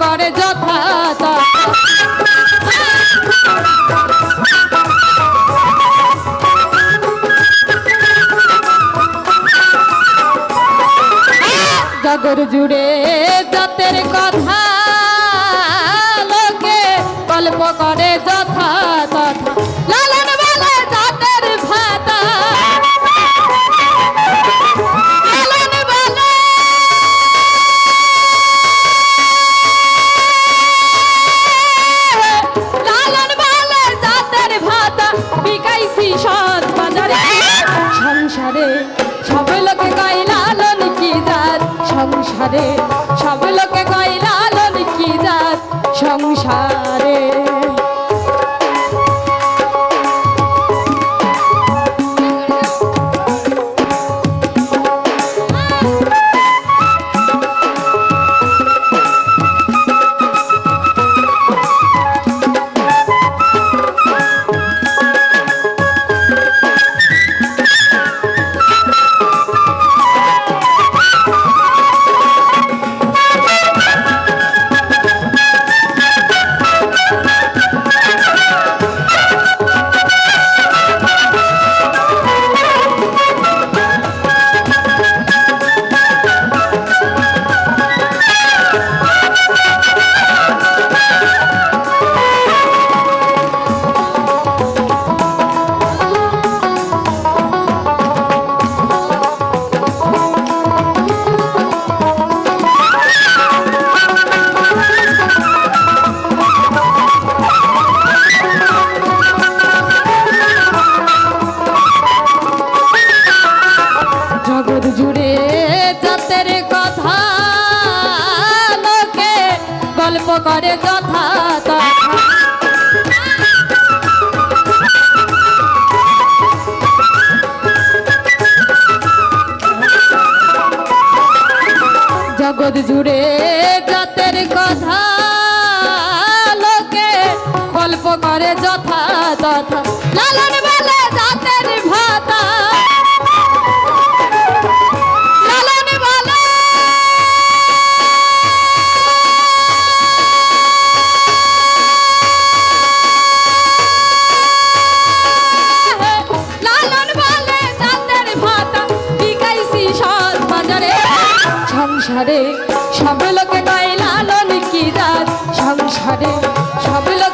করে যথা জগর জুড়ে জাতের কথা সংসারে উপকারে যথা জগৎ জুড়ে জাতের কথা লোকে অল্প করে যথা তথা। সংসারে সব লোকে গায়ে লালন কি সংসারে সব লোক